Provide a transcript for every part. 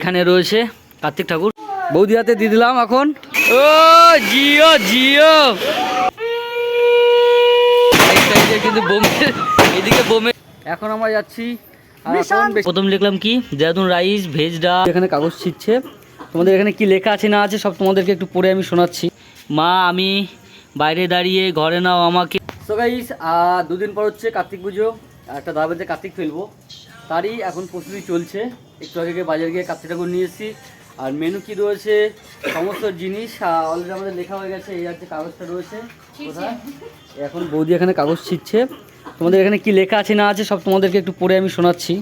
এখানে রয়েছে কার্তিক ঠাকুর। বৌদি হাতে দিয়ে দিলাম এখন। ও জিও জিও। কিন্তু বোমে এদিকে বোমে। এখন আমরা যাচ্ছি প্রথম লিখলাম কি? দেরাদুন রাইস ভেজ ডাল। এখানে কাগজ ছিটছে। তোমাদের এখানে কি লেখা আছে না আছে সব তোমাদেরকে একটু পড়ে আমি শোনাচ্ছি। মা আমি বাইরে দাঁড়িয়ে ঘরে নাও আমাকে। সো গাইস দুদিন পর হচ্ছে কার্তিক পুজো। একটা দাবাতে কার্তিক ফেলব। তারই এখন প্রস্তুতি চলছে। একটু আগে গিয়ে বাজার গিয়ে কার্তিক ঠাকুর নিয়ে এসেছি। আর মেনু কি রয়েছে? সমস্ত জিনিস অলরেডি আমাদের লেখা হয়ে গেছে এই হচ্ছে কাগজটা রয়েছে কোথায়? এখন বৌদি এখানে কাগজ ছিটছে। তোমাদের এখানে কি লেখা আছে না আছে সব তোমাদেরকে একটু পড়ে আমি শোনাচ্ছি।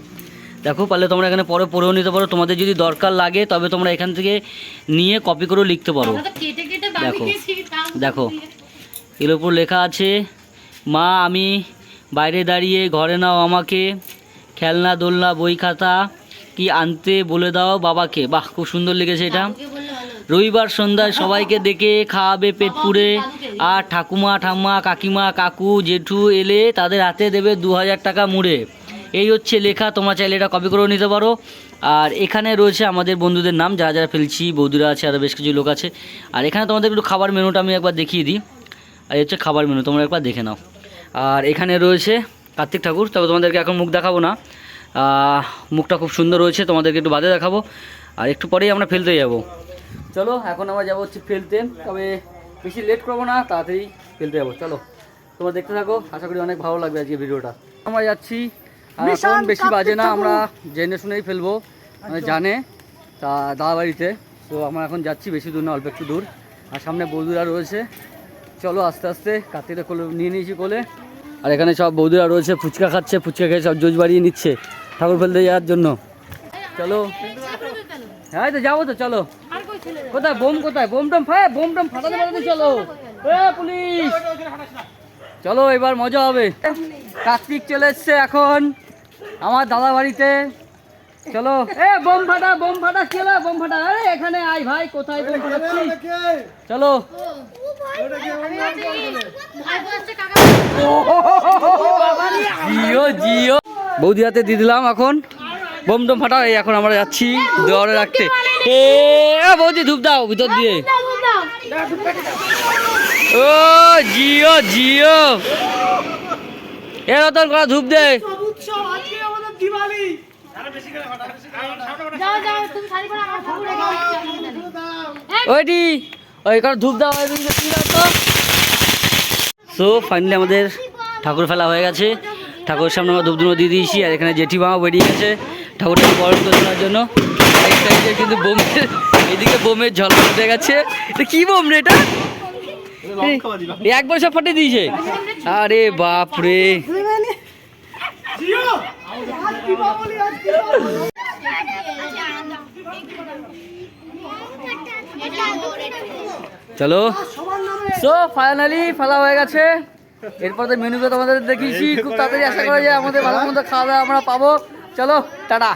দেখো পারলে তোমরা এখানে পরে পড়েও নিতে পারো। তোমাদের যদি দরকার লাগে তবে তোমরা এখান থেকে নিয়ে কপি করেও লিখতে পারো। দেখো দেখো। এর ওপর লেখা আছে মা আমি বাইরে দাঁড়িয়ে ঘরে নাও আমাকে। খেলনা দোলনা বই খাতা কি আনতে বলে দাও বাবাকে? বাহ খুব সুন্দর লেগেছে এটা। রবিবার সন্ধ্যায় সবাইকে ডেকে খাওয়াবে পেট পুড়ে। আর ঠাকুমা ঠাম্মা কাকিমা কাকু জেঠু এলে তাদের হাতে দেবে দু হাজার টাকা মুড়ে। এই হচ্ছে লেখা তোমরা চাইলে এটা কপি করেও নিতে পারো। আর এখানে রয়েছে আমাদের বন্ধুদের নাম যারা যারা ফেলছি বৌদিরা আছে আরও বেশ কিছু লোক আছে। আর এখানে তোমাদের একটু খাবার মেনুটা আমি একবার দেখিয়ে দিই। আর এই হচ্ছে খাবার মেনু তোমরা একবার দেখে নাও। আর এখানে রয়েছে কার্তিক ঠাকুর তবে তোমাদেরকে এখন মুখ দেখাবো না। মুখটা খুব সুন্দর রয়েছে তোমাদেরকে একটু বাদে দেখাবো। আর একটু পরেই আমরা ফেলতে যাব। চলো এখন আমরা যাব হচ্ছে ফেলতে তবে বেশি লেট করব না তাড়াতাড়ি ফেলতে যাব। চলো তোমরা দেখতে থাকো আশা করি অনেক ভালো লাগবে আজকে ভিডিওটা। আমরা যাচ্ছি এখন বেশি বাজে না আমরা জেনে শুনেই ফেলব। মানে জানে তা দাদা বাড়িতে। তো আমরা এখন যাচ্ছি বেশি দূর না অল্প একটু দূর। আর সামনে বৌদিরা রয়েছে। চলো আস্তে আস্তে কাতিটা কোলে নিয়ে নিয়েছি কোলে। আর এখানে সব বৌদিরা রয়েছে, ফুচকা খাচ্ছে, ফুচকা খেয়ে সব জোজ বাড়িয়ে নিচ্ছে। ঠাকুর ফেলতে যাওয়ার জন্য। চলো। হ্যাঁ তো যাব তো, চলো। কোথায়? বোম কোথায়? বোম টম ফায় বোম টম ফাটাতে ফাটাতে চলো। পুলিশ! চলো, এবার মজা হবে। কার্তিক চলে এসছে এখন, আমার দাদা বাড়িতে চলো। এ বোম ফাটা বোম ফাটা বোম ফাটা। আরে এখানে আয় ভাই কোথায় বোম ফাটাচ্ছিস? চলো। জিও জিও। বৌদি হাতে দিয়ে দিলাম এখন। বোম টোম ফাটাও এই এখন আমরা যাচ্ছি দেওয়ারে রাখতে। এ বৌদি ধূপ দাও ভিতর দিয়ে। ও জিও জিও। এ রতন করা ধূপ দে। যাও তুমি শাড়ি ওইটি ওই ধূপ দাও সো ফাইনালি আমাদের ঠাকুর ফেলা হয়ে গেছে। ঠাকুরের সামনে আমরা ধূপ ধুনো দিয়ে দিয়েছি আর এখানে জেঠিমা বেরিয়ে গেছে। ঠাকুরটাকে বরণ করে দেওয়ার জন্য। এক সাইডে কিন্তু বোমের এদিকে বোমের ঝল উঠে গেছে। এটা কি বোম রে এটা? একবার সব ফাটে দিয়েছে। আরে বাপ রে চলো। সো ফাইনালি ফেলা হয়ে গেছে। এরপর তো মেনুকে তোমাদের দেখিয়েছি, খুব তাড়াতাড়ি আশা করা যায় আমাদের ভালো মতো খাওয়া দাওয়া আমরা পাবো। চলো, টাটা।